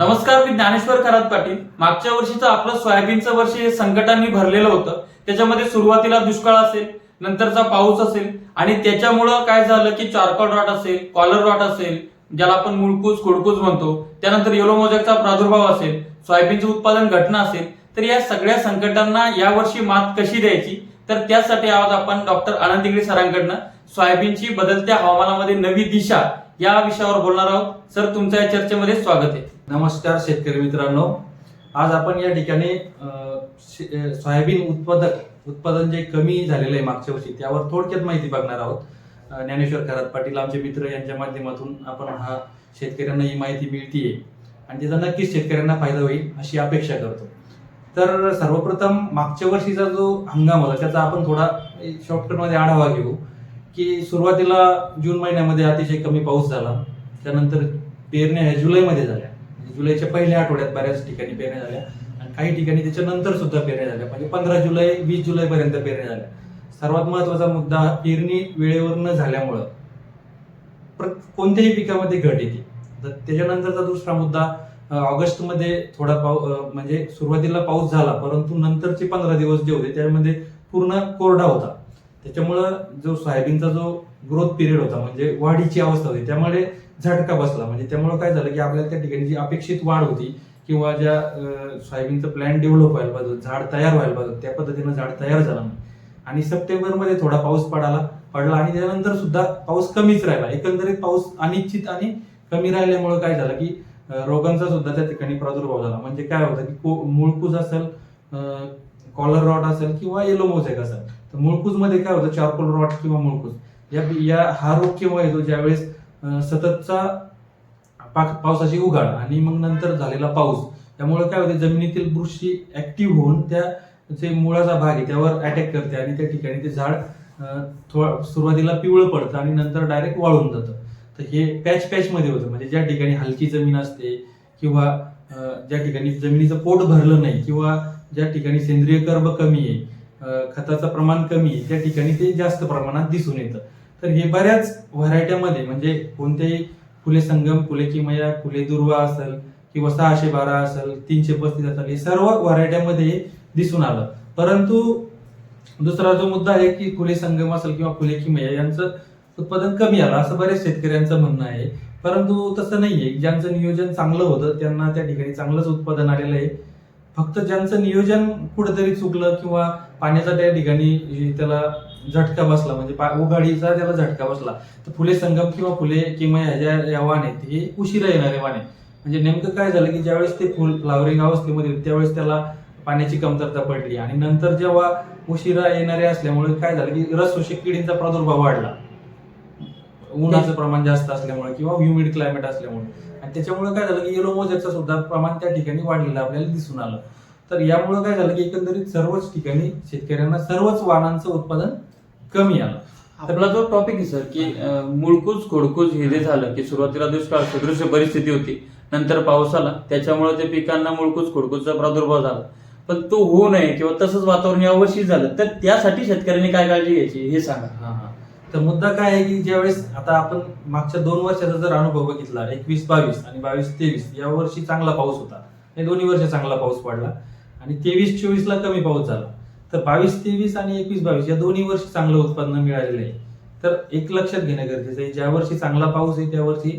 नमस्कार मी ज्ञानेश्वर खरात पाटील. मागच्या वर्षीचं आपलं सोयाबीनचं वर्ष हे संकटांनी भरलेलं होतं. त्याच्यामध्ये सुरुवातीला दुष्काळ असेल नंतरचा पाऊस असेल आणि त्याच्यामुळं काय झालं की चारकॉल रॉट असेल कॉलर रॉट असेल ज्याला आपण मुळकूस खोडकूस म्हणतो त्यानंतर येलो मोजॅकचा प्रादुर्भाव असेल सोयाबीनचं उत्पादन घटना असेल तर या सगळ्या संकटांना यावर्षी मात कशी द्यायची? तर त्यासाठी आज आपण डॉक्टर आनंद दिगडे सरांकडनं सोयाबीनची बदलत्या हवामानामध्ये नवी दिशा या विषयावर बोलणार आहोत. सर तुमच्या या चर्चेमध्ये स्वागत आहे. नमस्कार शेतकरी मित्रांनो. आज आपण या ठिकाणी शे- सोयाबीन उत्पादक उत्पादन जे कमी झालेलं आहे मागच्या वर्षी त्यावर थोडक्यात माहिती बघणार आहोत. ज्ञानेश्वर खरात पाटील आमचे मित्र यांच्या माध्यमातून आपण हा शेतकऱ्यांना ही माहिती मिळतीये आणि त्याचा नक्कीच शेतकऱ्यांना फायदा होईल अशी अपेक्षा करतो. तर सर्वप्रथम मागच्या वर्षीचा जो हंगाम होता त्याचा आपण थोडा शॉर्टकटमध्ये आढावा घेऊ. की सुरुवातीला जून महिन्यामध्ये अतिशय कमी पाऊस झाला. त्यानंतर पेरण्या ह्या जुलैमध्ये झाल्या. म्हणजे जुलैच्या पहिल्या आठवड्यात बऱ्याच ठिकाणी पेरण्या झाल्या. आणि काही ठिकाणी त्याच्यानंतर सुद्धा पेरण्या झाल्या. म्हणजे पंधरा जुलै वीस जुलैपर्यंत पेरण्या झाल्या. सर्वात महत्त्वाचा मुद्दा हा पेरणी वेळेवर न झाल्यामुळं कोणत्याही पिकामध्ये घट येते. तर त्याच्यानंतरचा दुसरा मुद्दा ऑगस्टमध्ये थोडा पाऊ म्हणजे सुरुवातीला पाऊस झाला परंतु नंतरचे पंधरा दिवस जे होते त्यामध्ये पूर्ण कोरडा होता. त्याच्यामुळं जो सोयाबीनचा जो ग्रोथ पिरियड होता म्हणजे वाढीची अवस्था होती त्यामुळे झटका बसला. म्हणजे त्यामुळे काय झालं की आपल्याला त्या ठिकाणी जी अपेक्षित वाढ होती किंवा ज्या सोयाबीनचं प्लॅन डेव्हलप व्हायला पाहिजे झाड तयार व्हायला पाहिजे त्या पद्धतीनं झाड तयार झालं नाही आणि सप्टेंबरमध्ये थोडा पाऊस पडाला पडला आणि त्यानंतर सुद्धा पाऊस कमीच राहिला. एकंदरीत पाऊस अनिश्चित आणि कमी राहिल्यामुळे काय झालं की रोगांचा सुद्धा त्या ठिकाणी प्रादुर्भाव झाला. म्हणजे काय होतं की को- मुळकूज असेल कॉलर रॉट असेल किंवा येलो मोझेक असेल तर मुळकूजमध्ये काय होतं? चारकोल रॉट किंवा मुळकूज या या हा रोग केव्हा येतो? ज्यावेळेस सततचा पावसाची उघाड आणि मग नंतर झालेला पाऊस. त्यामुळे काय होते? जमिनीतील बुरशी ऍक्टिव्ह होऊन त्या जे मुळाचा भाग आहे त्यावर अटॅक करते आणि त्या ठिकाणी ते झाड थोडा सुरुवातीला पिवळं पडतं आणि नंतर डायरेक्ट वाळून जातं. तर हे पॅच पॅच मध्ये होतं. म्हणजे ज्या ठिकाणी हलकी जमीन असते किंवा ज्या ठिकाणी जमिनीचं पोट भरलं नाही किंवा ज्या ठिकाणी सेंद्रिय कर्ब कमी आहे खताचं प्रमाण कमी आहे. त्या ठिकाणी ते जास्त प्रमाणात दिसून येतं. तर हे बऱ्याच व्हरायट्यामध्ये म्हणजे कोणत्याही फुले संगम फुले किमया फुले दुर्वा असेल किंवा सहाशे बारा असेल तीनशे पस्तीस असेल हे सर्व व्हरायट्यामध्ये दिसून आलं. परंतु दुसरा जो मुद्दा आहे की फुले संगम असेल किंवा फुले किमया यांचं उत्पादन कमी आलं असं बऱ्याच शेतकऱ्यांचं म्हणणं आहे. परंतु तसं नाहीये. ज्यांचं नियोजन चांगलं होतं त्यांना त्या ठिकाणी चांगलंच उत्पादन आलेलं आहे. फक्त ज्यांचं नियोजन कुठेतरी चुकलं किंवा पाण्याचा त्या ठिकाणी त्याला झटका बसला म्हणजे उघाडीचा त्याला झटका बसला तर फुले संगम किंवा फुले किंवा ह्या ज्या या वाण आहेत हे उशिरा येणारे वाण आहे म्हणजे नेमकं काय झालं की ज्यावेळेस ते फुल फ्लावरिंग अवस्थेमध्ये त्यावेळेस त्याला पाण्याची कमतरता पडली आणि नंतर जेव्हा उशिरा येणारे असल्यामुळे काय झालं की रस शोषक किडींचा प्रादुर्भाव वाढला. उन्हाचं प्रमाण जास्त असल्यामुळे किंवा ह्युमिड क्लायमेट असल्यामुळे. आणि त्याच्यामुळे काय झालं की येलो मोजेकचं सुद्धा प्रमाण त्या ठिकाणी वाढलेलं आपल्याला दिसून आलं. तर यामुळे काय झालं की एकंदरीत सर्वच ठिकाणी शेतकऱ्यांना सर्वच वाहनांचं उत्पादन कमी आलं. आपला जो टॉपिक आहे सर की मुळकूज खोडकूज हे जे झालं की सुरुवातीला दुष्काळ सदृश्य परिस्थिती होती. नंतर पाऊस आला. त्याच्यामुळे ते पिकांना मुळकूज खोडकूजचा प्रादुर्भाव झाला. पण तो होऊ नये किंवा तसंच वातावरण यावर्षी झालं तर त्यासाठी शेतकऱ्यांनी काय काळजी घ्यायची हे सांगा. हा, हा. तर मुद्दा काय आहे की ज्यावेळेस आता आपण मागच्या दोन वर्षाचा जर अनुभव बघितला एकवीस बावीस आणि बावीस तेवीस या वर्षी चांगला पाऊस होता. हे दोन्ही वर्ष चांगला पाऊस पडला. आणि तेवीस चोवीस ला कमी पाऊस झाला. तर बावीस तेवीस आणि एकवीस बावीस या दोन्ही वर्षी चांगलं उत्पन्न मिळालेलं आहे. तर एक लक्षात घेणं गरजेचं आहे ज्या वर्षी चांगला पाऊस आहे त्या वर्षी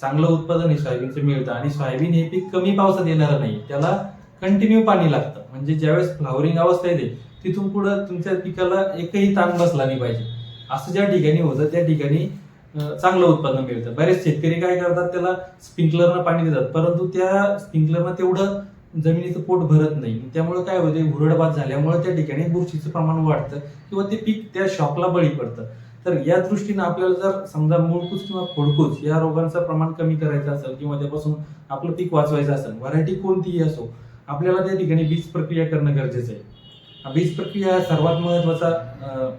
चांगलं उत्पादन हे सोयाबीनचं मिळतं. आणि सोयाबीन हे पीक कमी पावसात येणारं नाही त्याला कंटिन्यू पाणी लागतं. म्हणजे ज्यावेळेस फ्लावरिंग अवस्था येते तिथून पुढं तुमच्या पिकाला एकही ताण बसला नाही पाहिजे. असं ज्या ठिकाणी होतं त्या ठिकाणी चांगलं उत्पन्न मिळतं. बरेच शेतकरी काय करतात त्याला स्प्रिंकलरनं पाणी देतात. परंतु त्या स्प्रिंकलरनं तेवढं जमिनीचं पोट भरत नाही. त्यामुळे काय होते भुरडबाद झाल्यामुळे त्या ठिकाणी बुरशीचं प्रमाण वाढतं किंवा ते पीक त्या शॉकला बळी पडतं. तर या दृष्टीनं आपल्याला जर समजा मूळकूच किंवा खोडकूच या रोगांचं प्रमाण कमी करायचं असेल किंवा त्यापासून आपलं पीक वाचवायचं असेल व्हरायटी कोणतीही असो आपल्याला त्या ठिकाणी बीज प्रक्रिया करणं गरजेचं आहे. बीज प्रक्रिया हा सर्वात महत्त्वाचा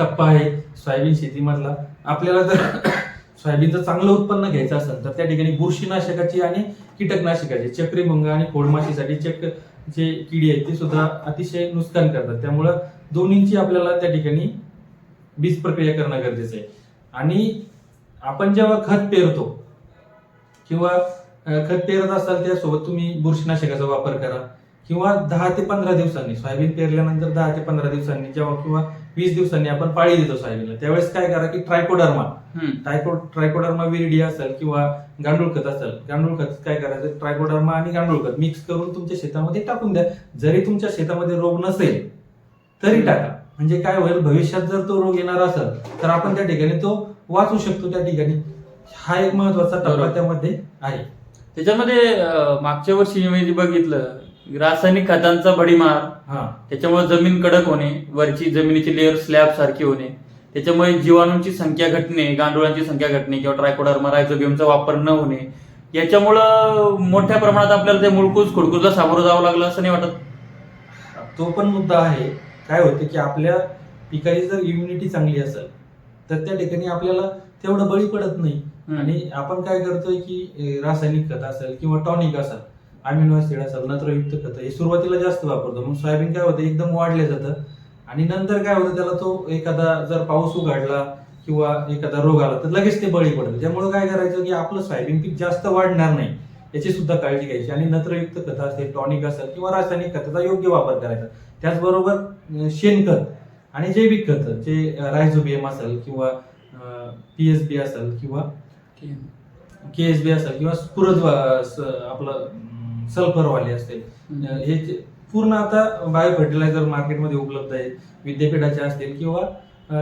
टप्पा आहे सोयाबीन शेतीमधला. आपल्याला जर सोयाबीनचं चांगलं उत्पन्न घ्यायचं असेल तर त्या ठिकाणी बुरशीनाशकाची आणि कीटकनाशकाची चक्रीभंग आणि खोडमाशीसाठी चक्र जे किडी आहेत ते सुद्धा अतिशय नुकसान करतात. त्यामुळं दोन्हींची आपल्याला त्या ठिकाणी बीज प्रक्रिया करणं गरजेचं आहे. आणि आपण जेव्हा खत पेरतो किंवा खत पेरत असाल त्यासोबत तुम्ही बुरशीनाशकाचा वापर करा. किंवा दहा ते पंधरा दिवसांनी सोयाबीन पेरल्यानंतर दहा ते पंधरा दिवसांनी जेव्हा किंवा वीस दिवसांनी आपण पाळी देतो सोयाबीनला. त्यावेळेस काय करा की ट्रायकोडर्मा. ट्रायको ट्रायकोडर्मा विरिडी असेल किंवा गांडूळ खत असेल गांडूळ खत काय करायचं? ट्रायकोडर्मा आणि गांडूळ खत मिक्स करून तुमच्या शेतामध्ये टाकून द्या. जरी तुमच्या शेतामध्ये रोग नसेल तरी टाका. म्हणजे काय होईल? भविष्यात जर तो रोग येणार असेल तर आपण त्या ठिकाणी तो वाचू शकतो. त्या ठिकाणी हा एक महत्त्वाचा टप्पा. त्यामध्ये आहे. त्याच्यामध्ये मागच्या वर्षी मी बघितलं रासायनिक खतांचा भडीमार हा. त्याच्यामुळे जमीन कडक होणे वरची जमिनीची लेअर स्लॅब सारखी होणे त्याच्यामुळे जीवाणूंची संख्या घटणे गांडुळांची संख्या घटणे किंवा ट्रायकोडर्मा रायझोबियमचा वापर न होणे याच्यामुळं मोठ्या प्रमाणात आपल्याला ते मुळकूज खुडकूजला सामोरं जावं लागलं असं नाही वाटत? तो पण मुद्दा आहे. काय होतं की आपल्या पिकाची जर इम्युनिटी चांगली असेल तर त्या ठिकाणी आपल्याला तेवढं बळी पडत नाही. आणि आपण काय करतोय की रासायनिक खत असेल किंवा टॉनिक असेल अमिनो ऍसिड असेल नत्रयुक्त खत हे सुरुवातीला जास्त वापरतो. मग सोयाबीन काय होतं? एकदम वाढले जातं. आणि नंतर काय होतं? त्याला तो एखादा जर पाऊस उघडला किंवा एखादा रोग आला तर लगेच ते बळी पडतं. त्यामुळे काय करायचं की आपलं सोयाबीन पीक जास्त वाढणार नाही. याची सुद्धा काळजी घ्यायची. आणि नत्रयुक्त खत असेल टॉनिक असेल किंवा रासायनिक खताचा योग्य वापर करायचा. त्याचबरोबर शेणखत आणि जैविक खत जे रायझोबियम असेल किंवा पीएसबी असेल किंवा केएसबी असेल किंवा स्फुरद वा- स- आपलं सल्फरवाले असतील. अं, हे जे- पूर्ण आता बायो फर्टिलायझर मार्केटमध्ये उपलब्ध आहेत विद्यापीठाचे असतील किंवा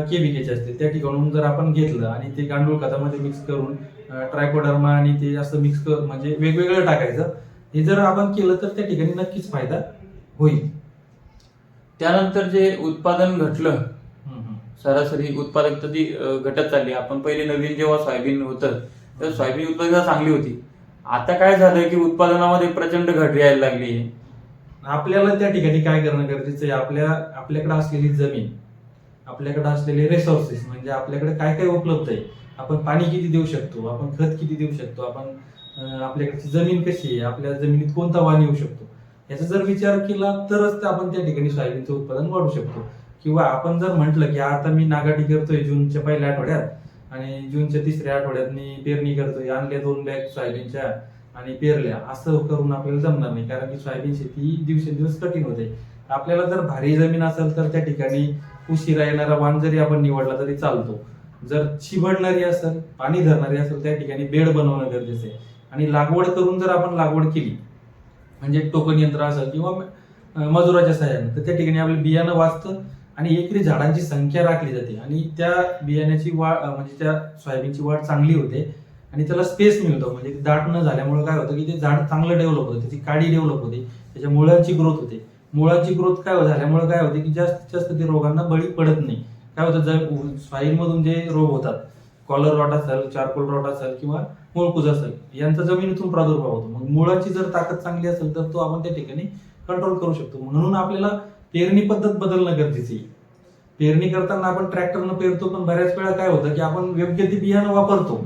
केबीकेचे असतील. त्या ठिकाणून जर आपण घेतलं आणि ते गांडूळ खतामध्ये मिक्स करून ट्रायकोडर्मा आणि ते असं मिक्स कर म्हणजे वेगवेगळं टाकायचं हे जर आपण केलं तर त्या ठिकाणी नक्कीच फायदा होईल. त्यानंतर जे उत्पादन घटलं. सरासरी उत्पादकता ती घटत चालली. आपण पहिले नवीन जेव्हा सोयाबीन होतं तर सोयाबीन उत्पादकता चांगली होती. आता काय झालंय की उत्पादनामध्ये प्रचंड घट यायला लागली आपल्याला त्या ठिकाणी काय करणं गरजेचं आहे? आपल्या आपल्याकडे असलेली जमीन आपल्याकडे असलेले रिसोर्सेस म्हणजे आपल्याकडे काय काय उपलब्ध आहे? आपण पाणी किती देऊ शकतो? आपण खत किती देऊ शकतो? आपण आपल्याकडची जमीन कशी आहे? आपल्या जमिनीत कोणता वाण येऊ शकतो? याचा जर विचार केला तरच ते आपण त्या ठिकाणी सोयाबीनचं उत्पादन वाढू शकतो. किंवा आपण जर म्हटलं की आता मी नागाटी करतोय जूनच्या पहिल्या आठवड्यात आणि जूनच्या तिसऱ्या आठवड्यात मी पेरणी करतोय. आणल्या दोन बॅग सोयाबीनच्या आणि पेरल्या. असं करून आपल्याला जमणार नाही. कारण की सोयाबीन शेती ही दिवसेंदिवस कठीण होते. आपल्याला जर भारी जमीन असेल तर त्या ठिकाणी उशिरा येणारा वाण जरी आपण निवडला तरी चालतो. जर चिबडणारी असेल पाणी धरणारी असेल त्या ठिकाणी बेड बनवणं गरजेचं आहे. आणि लागवड करून जर आपण लागवड केली म्हणजे टोकन यंत्र असेल किंवा मजुराच्या सहाय्याने तर त्या ठिकाणी आपलं बियाणं वाचतं. आणि एकरी झाडांची संख्या राखली जाते. आणि त्या बियाण्याची वाढ म्हणजे त्या सोयाबीनची वाढ चांगली होते. आणि त्याला स्पेस मिळतो. म्हणजे दाट न झाल्यामुळे काय होतं की ते झाड चांगलं डेव्हलप होतं. त्याची काडी डेव्हलप होते. त्याच्या मुळांची ग्रोथ होते. मुळांची ग्रोथ काय झाल्यामुळे काय होते की जास्तीत जास्त ते रोगांना बळी पडत नाही. काय होतं? जर स्वाईलमधून जे रोग होतात कॉलर रॉट असेल चारकोल रॉट असेल किंवा मुळकूज असेल यांचा जमिनीतून प्रादुर्भाव होतो. मग मुळाची जर ताकद चांगली असेल तर तो आपण त्या ठिकाणी कंट्रोल करू शकतो. म्हणून आपल्याला पेरणी पद्धत बदलणं गरजेचं आहे. पेरणी करताना आपण ट्रॅक्टरनं पेरतो पण बऱ्याच वेळा काय होतं की आपण योग्य ते बियाणं वापरतो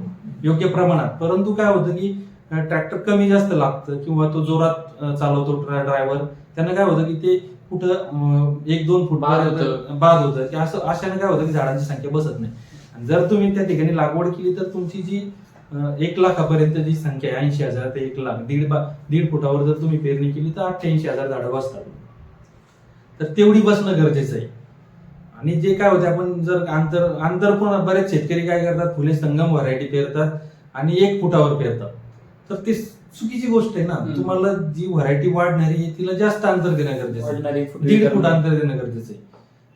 योग्य प्रमाणात. परंतु काय होतं की ट्रॅक्टर कमी जास्त लागतं किंवा तो जोरात चालवतो ड्रायव्हर. त्यानं काय होतं की ते कुठं एक दोन फूट बाद होतं. बाद होतं. की असं अशाने काय होतं की झाडांची संख्या बसत नाही. आणि जर तुम्ही त्या ठिकाणी लागवड केली तर तुमची जी एक लाखापर्यंत जी संख्या आहे ऐंशी हजार ते एक लाख दीड बा दीड फुटावर जर तुम्ही पेरणी केली तर अठ्ठ्याऐंशी हजार झाडं बसतात. तर तेवढी बसणं गरजेचं आहे. आणि जे काय होते आपण जर आंतर आंतर पण बरेच शेतकरी काय करतात फुले संगम व्हरायटी पेरतात आणि एक फुटावर पेरतात. तर ते चुकीची गोष्ट आहे ना. तुम्हाला जी व्हरायटी वाढणारी आहे तिला जास्त अंतर देणं गरजेचं आहे. दीड. फूट अंतर देणं गरजेचं आहे.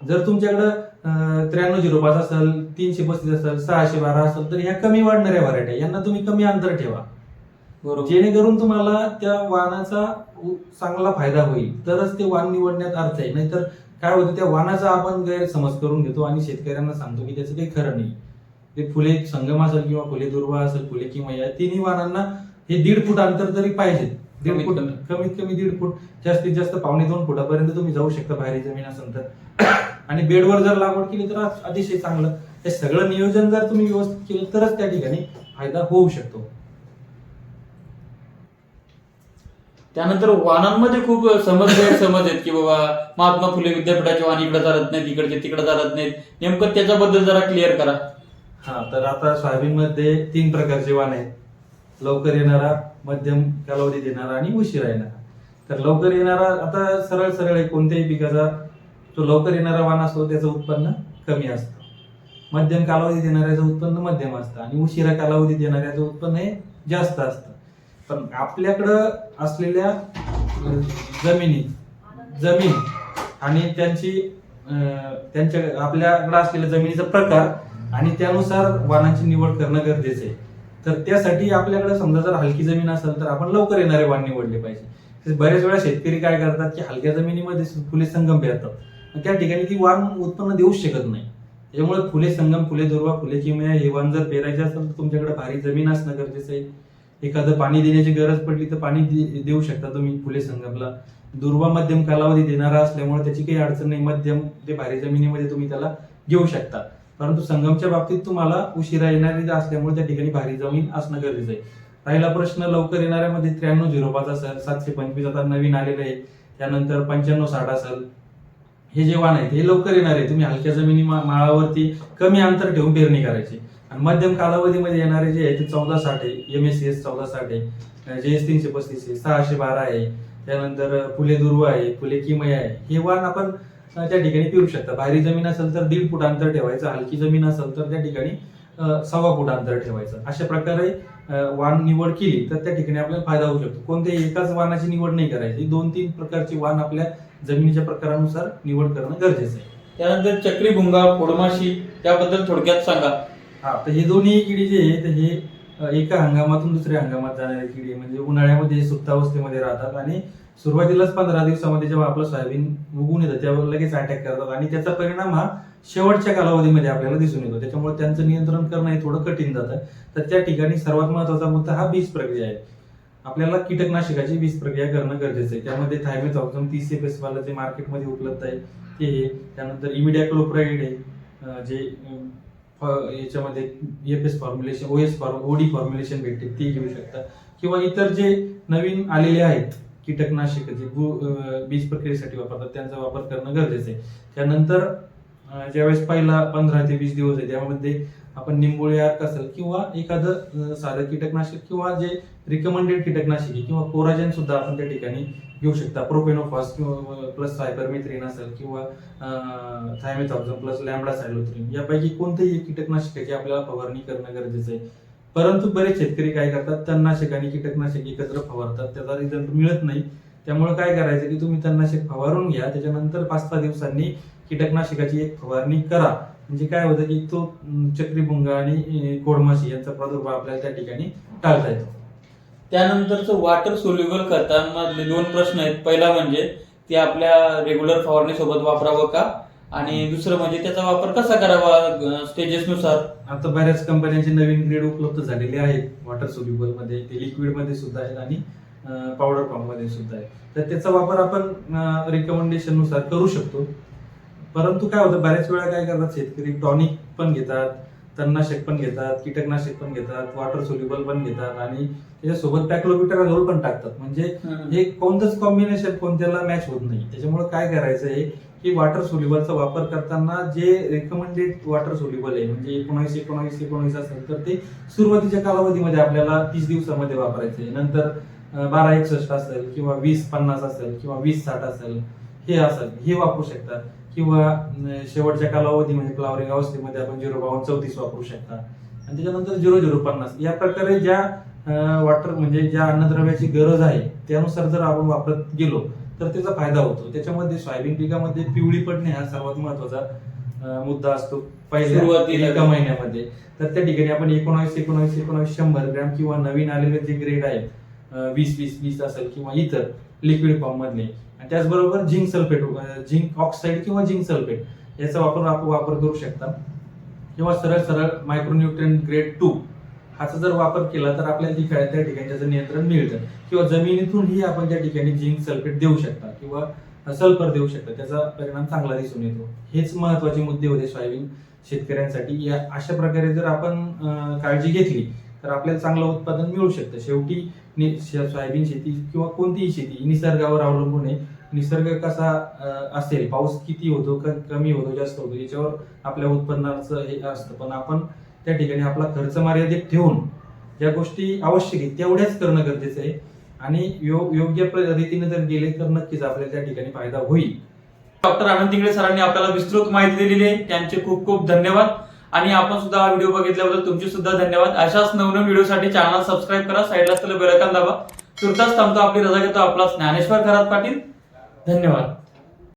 जर तुमच्याकडं त्र्याण्णव झिरो पाच असेल तीनशे पस्तीस असेल सहाशे बारा असेल तर ह्या कमी वाढणाऱ्या व्हरायटी यांना तुम्ही कमी अंतर ठेवा. बरोबर. जेणेकरून तुम्हाला त्या वाहनाचा चांगला फायदा होईल. तरच ते वाहन निवडण्यात अर्थ आहे. नाहीतर काय होतं त्या वाहनाचा आपण गैरसमज करून घेतो आणि शेतकऱ्यांना सांगतो की त्याचं काही खरं नाही. ते फुले संगम असेल किंवा फुले दुर्वा असेल फुले किंवा या तिन्ही वाहनांना हे दीड फूट अंतर तरी पाहिजे. दीड फूट कमी. कमीत कमी दीड फूट जास्तीत जास्त पावणे दोन फुटापर्यंत तुम्ही जाऊ शकता बाहेर जमीन असेल तर. आणि बेडवर जर लागवड केली तर अतिशय चांगलं. हे सगळं नियोजन जर तुम्ही व्यवस्थित केलं तरच त्या ठिकाणी फायदा होऊ शकतो. त्यानंतर वाहनांमध्ये खूप समज समज आहेत की बाबा महात्मा फुले विद्यापीठाचे वाहन इकडे चालत नाहीत इकडचे तिकडे चालत नाहीत. नेमकं त्याच्याबद्दल जरा क्लिअर करा. हा तर आता सोयाबीन मध्ये तीन प्रकारचे वाण आहेत. लवकर येणारा मध्यम कालावधी देणारा आणि उशिरा येणारा. तर लवकर येणारा आता सरळ सरळ आहे कोणत्याही पिकाचा तो लवकर येणारा वाण असतो त्याचं उत्पन्न कमी असतं. मध्यम कालावधी देणाऱ्याचं उत्पन्न मध्यम असतं आणि उशिरा कालावधी देणाऱ्याचं उत्पन्न हे जास्त असतं. पण आपल्याकडं असलेल्या जमिनी जमीन आणि त्यांची त्यांच्या आपल्याकडे असलेल्या जमिनीचा प्रकार आणि त्यानुसार वाणांची निवड करणं गरजेचं आहे. तर त्यासाठी आपल्याकडे समजा जर हलकी जमीन असेल तर आपण लवकर येणारे वाण निवडले पाहिजे. बऱ्याच वेळा शेतकरी काय करतात की हलक्या जमिनीमध्ये फुले संगम पेरतात. त्या ठिकाणी ती वाण उत्पन्न देऊच शकत नाही. त्यामुळे फुले संगम फुले दुर्वा फुले किमया हे वाण जर पेरायचे असेल तर तुमच्याकडे भारी जमीन असणं गरजेचं आहे. एखादं पाणी देण्याची गरज पडली तर पाणी देऊ शकता तुम्ही फुले संगमला. दुर्वा मध्यम कालावधी देणारा असल्यामुळे त्याची काही अडचण नाही. मध्यम ते भारी जमिनीमध्ये तुम्ही त्याला घेऊ शकता. परंतु संगमच्या बाबतीत तुम्हाला उशिरा येणारी असल्यामुळे त्या ठिकाणी भारी जमीन असणं गरजेचं आहे. राहिला प्रश्न लवकर येणाऱ्यामध्ये त्र्याण्णव झिरो पाच असेल सातशे पंचवीस आता नवीन आलेलं आहे. त्यानंतर पंच्याण्णव साठ असेल. हे जे वाण आहेत हे लवकर येणार आहे तुम्ही हलक्या जमिनी माळावरती कमी अंतर ठेवून पेरणी करायची. आणि मध्यम कालावधीमध्ये येणारे जे आहे ते चौदा साठ आहे एम एस सी एस चौदा साठ आहे जे एस तीनशे पस्तीस आहे सहाशे बारा आहे त्यानंतर फुले दुर्व आहे फुले किमय आहे हे वाण आपण त्या ठिकाणी पिऊ शकता. भारी जमीन असेल तर दीड फूट अंतर ठेवायचं हलकी जमीन असेल तर त्या ठिकाणी सव्वा फूट अंतर ठेवायचं. अशा प्रकारे वाण निवड केली तर त्या ठिकाणी आपल्याला फायदा होऊ शकतो. कोणत्याही एकाच वाणाची निवड नाही करायची. दोन तीन प्रकारची वाण आपल्या जमिनीच्या प्रकारानुसार निवड करणं गरजेचं आहे. त्यानंतर चक्री भुंगा फोडमाशी त्याबद्दल थोडक्यात सांगा. तर हे दोन्ही किडी जे आहे तर हे एका हंगामातून दुसऱ्या हंगामात जाणारे किडी म्हणजे उन्हाळ्यामध्ये सुप्तावस्थेमध्ये राहतात आणि सुरुवातीलाच पंधरा दिवसामध्ये जेव्हा आपलं सोयाबीन उगून येतं तेव्हा लगेच अटॅक करतात आणि त्याचा परिणाम हा शेवटच्या कालावधीमध्ये आपल्याला दिसून येतो. त्याच्यामुळे त्यांचं नियंत्रण करणं हे थोडं कठीण जातं. तर त्या ठिकाणी सर्वात महत्त्वाचा मुद्दा हा बीज प्रक्रिया आहे. आपल्याला कीटकनाशकाची बीज प्रक्रिया करणं गरजेचं आहे. त्यामध्ये थायमेथॉक्सम तीस एफ जे मार्केटमध्ये उपलब्ध आहे ते आहे. त्यानंतर इमिडॅक्लोप्राईड आहे जे याच्यामध्ये F S formulation O S form OD formulation भेटते ते घेऊ शकता. किंवा इतर जे नवीन आलेले आहेत कीटकनाशक जे गु- बीज प्रक्रियेसाठी वापरतात त्यांचा वापर करणं गरजेचं आहे. त्यानंतर ज्यावेळेस पहिला पंधरा ते वीस दिवस आहे त्यामध्ये आपण निंबोळी अर्क असेल किंवा एखादं साधं कीटकनाशक किंवा जे रिकमेंडेड कीटकनाशक आहे किंवा कोराजन सुद्धा आपण त्या ठिकाणी घेऊ शकता. प्रोपेनोफॉस किंवा प्लस सायबरमेथ्रीन असेल किंवा थायमेथॉक्झम प्लस लॅमडा सायलोथ्रिन यापैकी कोणतेही एक कीटकनाशकाची आपल्याला फवारणी करणं गरजेचं आहे. परंतु बरेच शेतकरी काय करतात तणनाशक आणि कीटकनाशक एकत्र फवारतात. त्याचा रिझल्ट मिळत नाही. त्यामुळे काय करायचं की तुम्ही तणनाशक फवारून घ्या. त्याच्यानंतर पाच सहा दिवसांनी कीटकनाशकाची एक फवारणी करा. म्हणजे काय होतं की तो चक्रीभुंगा आणि कोडमाशी यांचा प्रादुर्भाव आपल्याला त्या ठिकाणी टाळता येतो. त्यानंतरचं वॉटर सोल्युबल खतांमधले दोन प्रश्न आहेत. पहिला म्हणजे ते आपल्या रेग्युलर फवारणीसोबत वापरावं का? आणि दुसरं म्हणजे त्याचा वापर कसा करावा स्टेजेसनुसार आता बऱ्याच कंपन्यांचे नवीन ग्रेड उपलब्ध झालेले आहेत. वॉटर सोल्युबलमध्ये ते लिक्विडमध्ये सुद्धा आहेत आणि पावडर फॉर्ममध्ये सुद्धा आहे तर त्याचा वापर आपण रिकमेंडेशननुसार करू शकतो. परंतु काय होतं बऱ्याच वेळा काय करतात शेतकरी टॉनिक पण घेतात तणनाशक पण घेतात कीटकनाशक पण घेतात वॉटर सोल्युबल पण घेतात आणि त्याच्यासोबत पॅक्लोबिटर अजून पण टाकतात. म्हणजे हे कोणतंच कॉम्बिनेशन कोणत्याला मॅच होत नाही. त्याच्यामुळे काय करायचं आहे की वॉटर सोल्युबलचा वापर करताना जे रेकमेंडेड वॉटर सोल्युबल आहे म्हणजे एकोणावीस एकोणावीस एकोणावीस असेल तर ते सुरुवातीच्या कालावधीमध्ये आपल्याला तीस दिवसामध्ये वापरायचं आहे. नंतर बारा एकसष्ट असेल किंवा वीस पन्नास असेल किंवा वीस साठ असेल. हे असेल हे वापरू शकतात किंवा शेवटच्या कालावधीमध्ये फ्लावरिंग अवस्थेमध्ये आपण झिरो बावन्न चौतीस वापरू शकता. आणि त्याच्यानंतर झिरो झिरो पन्नास. या प्रकारे ज्या वॉटर म्हणजे ज्या अन्नद्रव्याची गरज आहे त्यानुसार जर आपण वापरत गेलो तर त्याचा फायदा होतो. त्याच्यामध्ये सोयाबीन पिकामध्ये पिवळी पडणे हा सर्वात महत्त्वाचा मुद्दा असतो. पहिल्या. एका महिन्यामध्ये. तर त्या ठिकाणी आपण एकोणावीस एकोणावीस एकोणावीस शंभर ग्रॅम किंवा नवीन आलेले जे ग्रेड आहेत वीस वीस वीस असेल किंवा इतर लिक्विड फॉर्म मधले आणि त्याचबरोबर झिंक सल्फेट झिंक ऑक्साईड किंवा झिंक सल्फेट याचा वापर आपण वापर करू शकता. किंवा सरळ सरळ मायक्रोन्युट्रिएंट ग्रेड टू हाचा जर वापर केला तर आपल्याला काय त्या ठिकाणी त्याचं नियंत्रण मिळतं. किंवा जमिनीतूनही आपण त्या ठिकाणी झिंक सल्फेट देऊ शकता किंवा सल्फर देऊ शकता. त्याचा परिणाम चांगला दिसून येतो. हेच महत्त्वाचे मुद्दे होते सोयाबीन शेतकऱ्यांसाठी. या अशा प्रकारे जर आपण काळजी घेतली तर आपल्याला चांगलं उत्पादन मिळू शकतं. शेवटी नि- सोयाबीन शेती किंवा कोणतीही शेती निसर्गावर अवलंबून आहे. निसर्ग कसा असेल पाऊस किती होतो कमी होतो जास्त होतो याच्यावर आपल्या उत्पन्नाचं हे असतं. पण आपण त्या ठिकाणी आपला खर्च मर्यादित ठेवून ज्या गोष्टी आवश्यक आहेत तेवढ्याच करणं गरजेचं आहे. आणि यो- योग्य पद्धतीने रीतीने जर गेले तर नक्कीच आपल्याला त्या ठिकाणी फायदा होईल. डॉक्टर आनंद इंगळे सरांनी आपल्याला विस्तृत माहिती दिलेली आहे. त्यांचे खूप खूप धन्यवाद. आणि आपण सुद्धा हा व्हिडिओ बघितल्याबद्दल तुमचे सुद्धा धन्यवाद. अशाच नवनवीन व्हिडिओसाठी चॅनल सबस्क्राईब करा. साईडला असलेलं बेलकन दाबा. तुर्तास थांबतो. आपली रजा घेतो आपला ज्ञानेश्वर खरात पाटील. धन्यवाद.